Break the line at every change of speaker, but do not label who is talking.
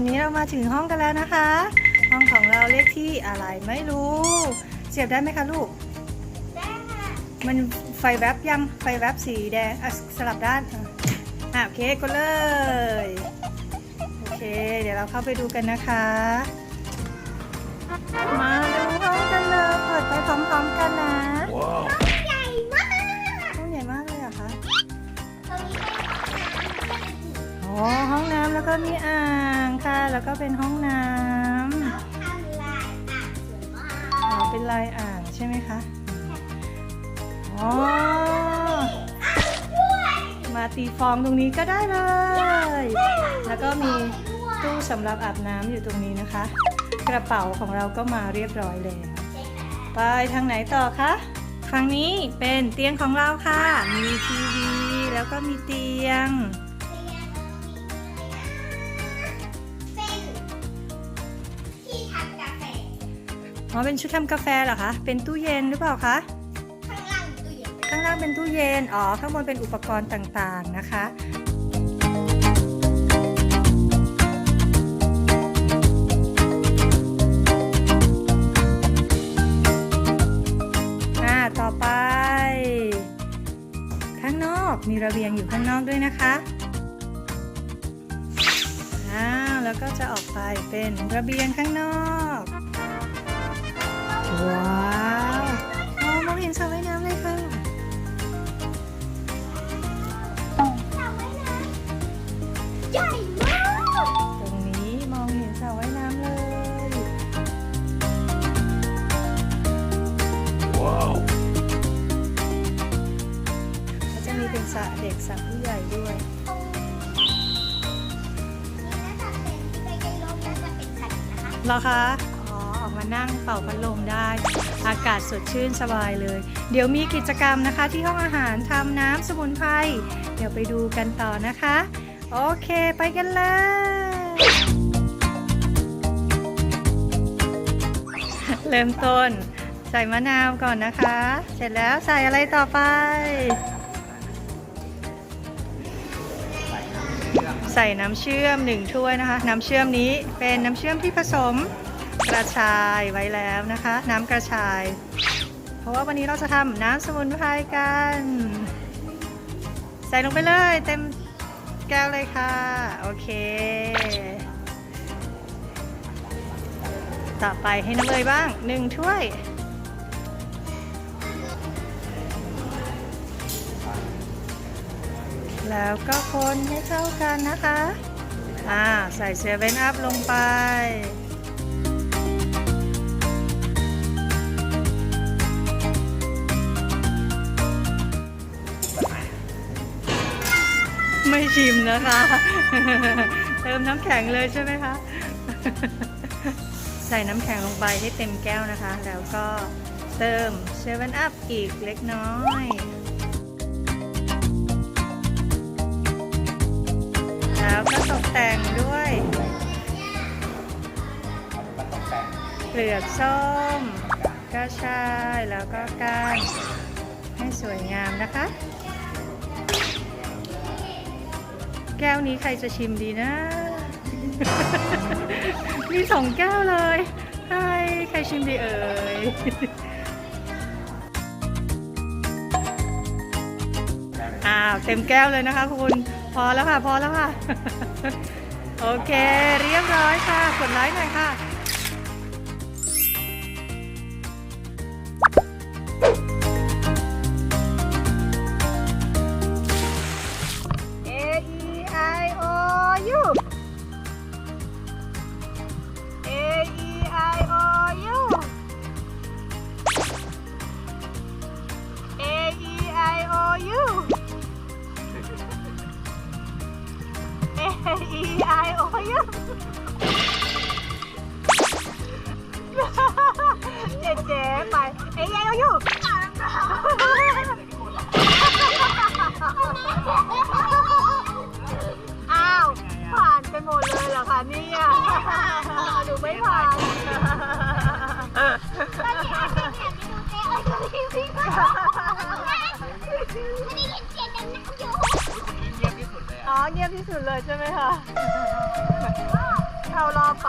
อนนี้เรามาถึงห้องกันแล้วนะคะ ห้องของเราเลขที่อะไรไม่รู้ เสียบได้ไหมคะลูก
ได้ค่ะ
มันไฟแวบยัง ไฟแวบสีแดงอะสลับด้านอะอะโอเคกดเลย โอเค เดี๋ยวเราเข้าไปดูกันนะคะ มาดูห้องกันเลยเปิดไปพร้อมๆกันนะ
ใหญ่มาก
ห้องใหญ่มากเลยเหรอคะ
ตรงนี้เป็น
อ๋อห้องน้ำ แล้วก็มีอ่างค่ะ แล้วก็เป็นห้องน้ำ
เขาทำลายอ่างสวยมาก
อ๋อเป็นลายอ่างใช่ไหมคะอ๋อมาตีฟองตรงนี้ก็ได้เลย แล้วก็มีตู้สำหรับอาบน้ำอยู่ตรงนี้นะคะ กระเป๋าของเราก็มาเรียบร้อยแล้วไปทางไหนต่อคะฝั่งนี้เป็นเตียงของเราค่ะ มีทีวีแล้วก็มีเตียง อ๋อเป็นชุดทำกาแฟเหรอคะ เป็นตู้เย็นหรือเปล่าคะ
ข้างล่างตู้เย็น
ข้างล่างเป็นตู้เย็น อ๋อ ข้างบนเป็นอุปกรณ์ต่างๆนะคะ อ่า ต่อไป ข้างนอก มีระเบียงอยู่ข้างนอกด้วยนะคะอ้าวแล้วก็จะออกไปเป็นระเบียงข้างนอก ว้าวมองมองเห็นสระว่ายน้ำเลยค่ะ
สระว่ายน้ำใหญ่มาก
ตรงนี้มองเห็นสระว่ายน้ำเลยก็จะมีเป็นสระเด็กสระผู้ใหญ่ด้วย
นี่น่าจะเป็นที่ใกล้ๆร่มน่าจะเป็นสัตว์นะคะ
เหรอคะอ๋อออก มานั่งเป่าพัดลมได้ อากาศสดชื่นสบายเลย เดี๋ยวมีกิจกรรมนะคะ ที่ห้องอาหารทำน้ำสมุนไพรเดี๋ยวไปดูกันต่อนะคะ โอเคไปกันเลยเริ่มต้นใส่มะนาวก่อนนะคะ เสร็จแล้วใส่อะไรต่อไป ใส่น้ำเชื่อมหนึ่งถ้วยนะคะ น้ำเชื่อมนี้เป็นน้ำเชื่อมที่ผสม กระชายไว้แล้วนะคะ น้ำกระชาย เพราะว่าวันนี้เราจะทำน้ำสมุนไพรกัน ใส่ลงไปเลยเต็มแก้วเลยค่ะ โอเค ต่อไปให้น้ำเลยบ้างหนึ่งถ้วยแล้วก็คนให้เข้ากันนะคะ อ่า ใส่เซเว่นอัพลงไป ชิมนะคะ เติมน้ำแข็งเลยใช่ไหมคะ ใส่น้ำแข็งลงไปให้เต็มแก้วนะคะ แล้วก็เติมเซเว่นอัพอีกเล็กน้อยแล้วก็ตกแต่งด้วยเปลือกส้ม กระชายแล้วก็ก้านให้สวยงามนะคะ แก้วนี้ใครจะชิมดีนะ มีสองแก้วเลยใครใครชิมดีเอ่ยอ้าวเต็มแก้วเลยนะคะคุณ พอแล้วค่ะ พอแล้วค่ะ โอเค เรียบร้อยค่ะ กดไลค์หน่อยค่ะ E I O U เจ๊เจ๊ไป A E I O U อเลยใช่ไหมคะเข้า
รอ
บไป